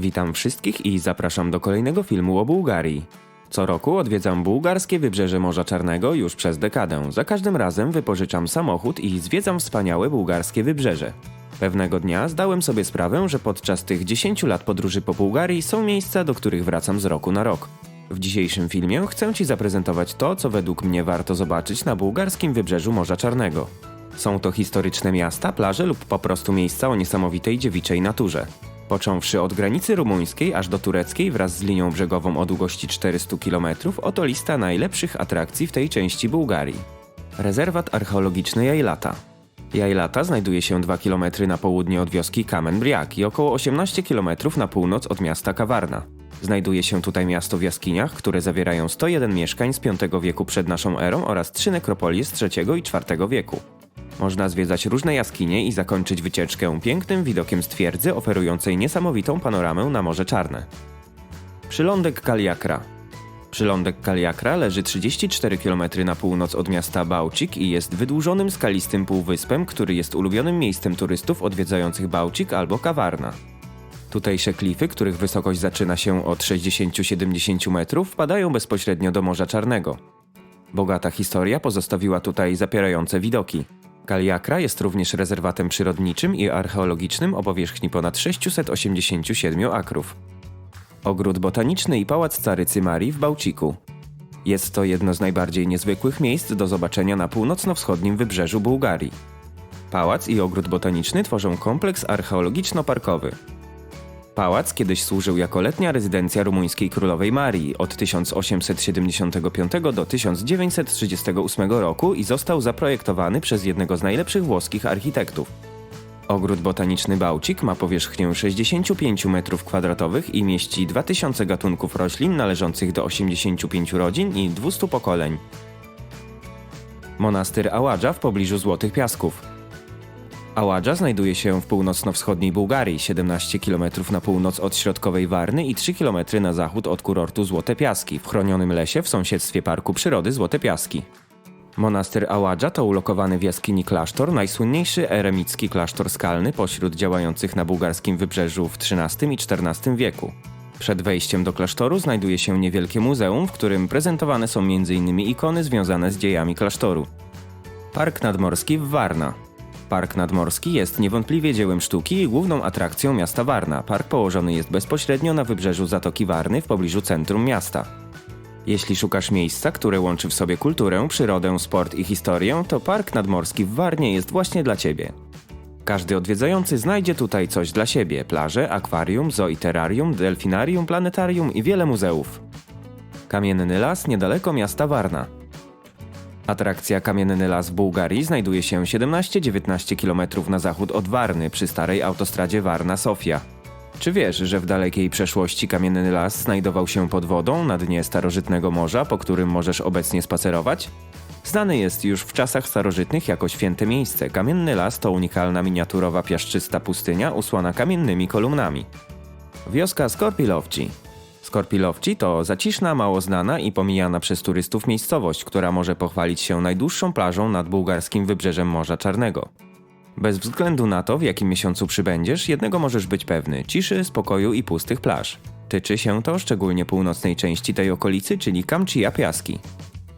Witam wszystkich i zapraszam do kolejnego filmu o Bułgarii. Co roku odwiedzam bułgarskie wybrzeże Morza Czarnego już przez dekadę. Za każdym razem wypożyczam samochód i zwiedzam wspaniałe bułgarskie wybrzeże. Pewnego dnia zdałem sobie sprawę, że podczas tych 10 lat podróży po Bułgarii są miejsca, do których wracam z roku na rok. W dzisiejszym filmie chcę Ci zaprezentować to, co według mnie warto zobaczyć na bułgarskim wybrzeżu Morza Czarnego. Są to historyczne miasta, plaże lub po prostu miejsca o niesamowitej dziewiczej naturze. Począwszy od granicy rumuńskiej aż do tureckiej wraz z linią brzegową o długości 400 km, oto lista najlepszych atrakcji w tej części Bułgarii. Rezerwat archeologiczny Jajlata. Jajlata znajduje się 2 km na południe od wioski Kamen Briak i około 18 km na północ od miasta Kawarna. Znajduje się tutaj miasto w jaskiniach, które zawierają 101 mieszkań z V wieku przed naszą erą oraz trzy nekropolie z III i IV wieku. Można zwiedzać różne jaskinie i zakończyć wycieczkę pięknym widokiem z twierdzy oferującej niesamowitą panoramę na Morze Czarne. Przylądek Kaliakra. Przylądek Kaliakra leży 34 km na północ od miasta Bałcik i jest wydłużonym skalistym półwyspem, który jest ulubionym miejscem turystów odwiedzających Bałcik albo Kawarna. Tutejsze klify, których wysokość zaczyna się od 60-70 metrów, wpadają bezpośrednio do Morza Czarnego. Bogata historia pozostawiła tutaj zapierające widoki. Kaliakra jest również rezerwatem przyrodniczym i archeologicznym o powierzchni ponad 687 akrów. Ogród botaniczny i pałac Carycy Marii w Bałciku. Jest to jedno z najbardziej niezwykłych miejsc do zobaczenia na północno-wschodnim wybrzeżu Bułgarii. Pałac i ogród botaniczny tworzą kompleks archeologiczno-parkowy. Pałac kiedyś służył jako letnia rezydencja rumuńskiej królowej Marii od 1875 do 1938 roku i został zaprojektowany przez jednego z najlepszych włoskich architektów. Ogród botaniczny Bałcik ma powierzchnię 65 m2 i mieści 2000 gatunków roślin należących do 85 rodzin i 200 pokoleń. Monastyr Aładża w pobliżu Złotych Piasków. Aładża znajduje się w północno-wschodniej Bułgarii, 17 km na północ od środkowej Warny i 3 km na zachód od kurortu Złote Piaski, w chronionym lesie w sąsiedztwie Parku Przyrody Złote Piaski. Monastyr Aładża to ulokowany w jaskini klasztor, najsłynniejszy eremicki klasztor skalny pośród działających na bułgarskim wybrzeżu w XIII i XIV wieku. Przed wejściem do klasztoru znajduje się niewielkie muzeum, w którym prezentowane są m.in. ikony związane z dziejami klasztoru. Park Nadmorski w Warna. Park Nadmorski jest niewątpliwie dziełem sztuki i główną atrakcją miasta Warna. Park położony jest bezpośrednio na wybrzeżu Zatoki Warny w pobliżu centrum miasta. Jeśli szukasz miejsca, które łączy w sobie kulturę, przyrodę, sport i historię, to Park Nadmorski w Warnie jest właśnie dla Ciebie. Każdy odwiedzający znajdzie tutaj coś dla siebie: plaże, akwarium, zoo i terrarium, delfinarium, planetarium i wiele muzeów. Kamienny Las niedaleko miasta Warna. Atrakcja Kamienny Las w Bułgarii znajduje się 17-19 km na zachód od Warny przy starej autostradzie Warna-Sofia. Czy wiesz, że w dalekiej przeszłości Kamienny Las znajdował się pod wodą na dnie starożytnego morza, po którym możesz obecnie spacerować? Znany jest już w czasach starożytnych jako święte miejsce. Kamienny Las to unikalna miniaturowa piaszczysta pustynia usłana kamiennymi kolumnami. Wioska Skorpilowci. Skorpilowci to zaciszna, mało znana i pomijana przez turystów miejscowość, która może pochwalić się najdłuższą plażą nad bułgarskim wybrzeżem Morza Czarnego. Bez względu na to, w jakim miesiącu przybędziesz, jednego możesz być pewny: ciszy, spokoju i pustych plaż. Tyczy się to szczególnie północnej części tej okolicy, czyli Kamczija Piaski.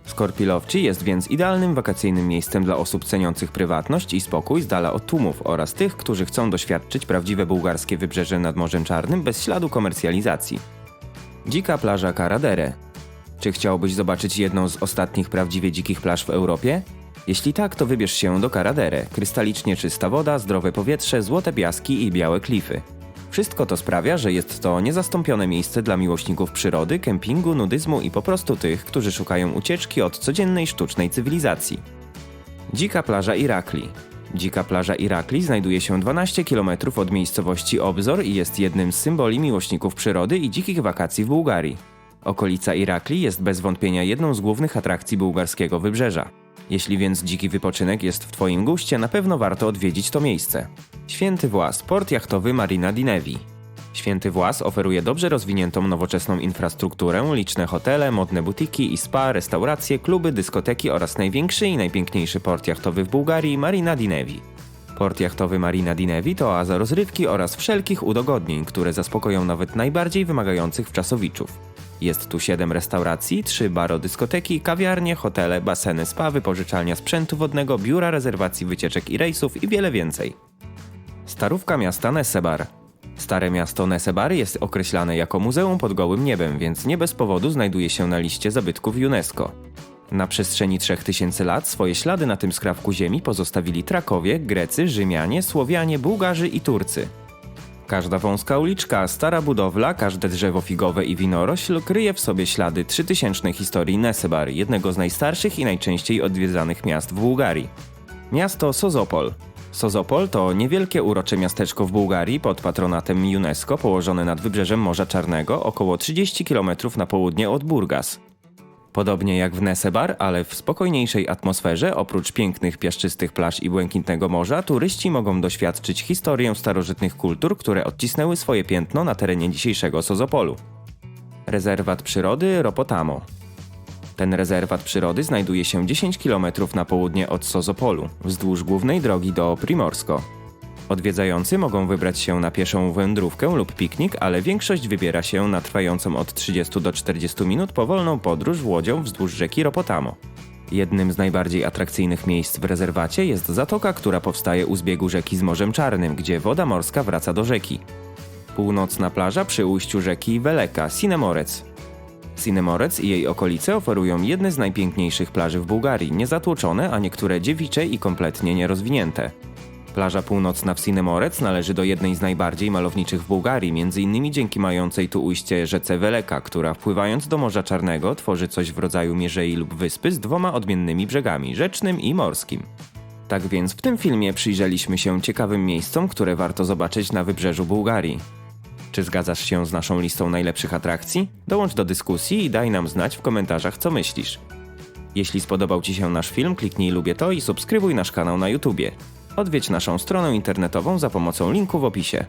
Skorpilowci jest więc idealnym wakacyjnym miejscem dla osób ceniących prywatność i spokój z dala od tłumów oraz tych, którzy chcą doświadczyć prawdziwe bułgarskie wybrzeże nad Morzem Czarnym bez śladu komercjalizacji. Dzika plaża Karadere. Czy chciałbyś zobaczyć jedną z ostatnich prawdziwie dzikich plaż w Europie? Jeśli tak, to wybierz się do Karadere. Krystalicznie czysta woda, zdrowe powietrze, złote piaski i białe klify. Wszystko to sprawia, że jest to niezastąpione miejsce dla miłośników przyrody, kempingu, nudyzmu i po prostu tych, którzy szukają ucieczki od codziennej sztucznej cywilizacji. Dzika plaża Irakli. Dzika plaża Irakli znajduje się 12 km od miejscowości Obzor i jest jednym z symboli miłośników przyrody i dzikich wakacji w Bułgarii. Okolica Irakli jest bez wątpienia jedną z głównych atrakcji bułgarskiego wybrzeża. Jeśli więc dziki wypoczynek jest w Twoim guście, na pewno warto odwiedzić to miejsce. Święty Włas, port jachtowy Marina di Nevi. Święty Włas oferuje dobrze rozwiniętą nowoczesną infrastrukturę, liczne hotele, modne butiki i spa, restauracje, kluby, dyskoteki oraz największy i najpiękniejszy port jachtowy w Bułgarii Marina di Nevi. Port jachtowy Marina di Nevi to oaza rozrywki oraz wszelkich udogodnień, które zaspokoją nawet najbardziej wymagających wczasowiczów. Jest tu 7 restauracji, 3 baro-dyskoteki, kawiarnie, hotele, baseny, spa, wypożyczalnia sprzętu wodnego, biura rezerwacji wycieczek i rejsów i wiele więcej. Starówka miasta Nesebar. Stare miasto Nesebar jest określane jako muzeum pod gołym niebem, więc nie bez powodu znajduje się na liście zabytków UNESCO. Na przestrzeni 3000 lat swoje ślady na tym skrawku ziemi pozostawili Trakowie, Grecy, Rzymianie, Słowianie, Bułgarzy i Turcy. Każda wąska uliczka, stara budowla, każde drzewo figowe i winorośl kryje w sobie ślady trzytysięcznej historii Nesebar, jednego z najstarszych i najczęściej odwiedzanych miast w Bułgarii. Miasto Sozopol. Sozopol to niewielkie urocze miasteczko w Bułgarii pod patronatem UNESCO położone nad wybrzeżem Morza Czarnego około 30 km na południe od Burgas. Podobnie jak w Nesebar, ale w spokojniejszej atmosferze, oprócz pięknych piaszczystych plaż i błękitnego morza, turyści mogą doświadczyć historię starożytnych kultur, które odcisnęły swoje piętno na terenie dzisiejszego Sozopolu. Rezerwat przyrody Ropotamo. Ten rezerwat przyrody znajduje się 10 km na południe od Sozopolu, wzdłuż głównej drogi do Primorsko. Odwiedzający mogą wybrać się na pieszą wędrówkę lub piknik, ale większość wybiera się na trwającą od 30 do 40 minut powolną podróż łodzią wzdłuż rzeki Ropotamo. Jednym z najbardziej atrakcyjnych miejsc w rezerwacie jest zatoka, która powstaje u zbiegu rzeki z Morzem Czarnym, gdzie woda morska wraca do rzeki. Północna plaża przy ujściu rzeki Weleka, Sinemorec. Sinemorec i jej okolice oferują jedne z najpiękniejszych plaży w Bułgarii, niezatłoczone, a niektóre dziewicze i kompletnie nierozwinięte. Plaża północna w Sinemorec należy do jednej z najbardziej malowniczych w Bułgarii, m.in. dzięki mającej tu ujście rzece Weleka, która wpływając do Morza Czarnego tworzy coś w rodzaju mierzei lub wyspy z dwoma odmiennymi brzegami, rzecznym i morskim. Tak więc w tym filmie przyjrzeliśmy się ciekawym miejscom, które warto zobaczyć na wybrzeżu Bułgarii. Czy zgadzasz się z naszą listą najlepszych atrakcji? Dołącz do dyskusji i daj nam znać w komentarzach, co myślisz. Jeśli spodobał Ci się nasz film, kliknij lubię to i subskrybuj nasz kanał na YouTubie. Odwiedź naszą stronę internetową za pomocą linku w opisie.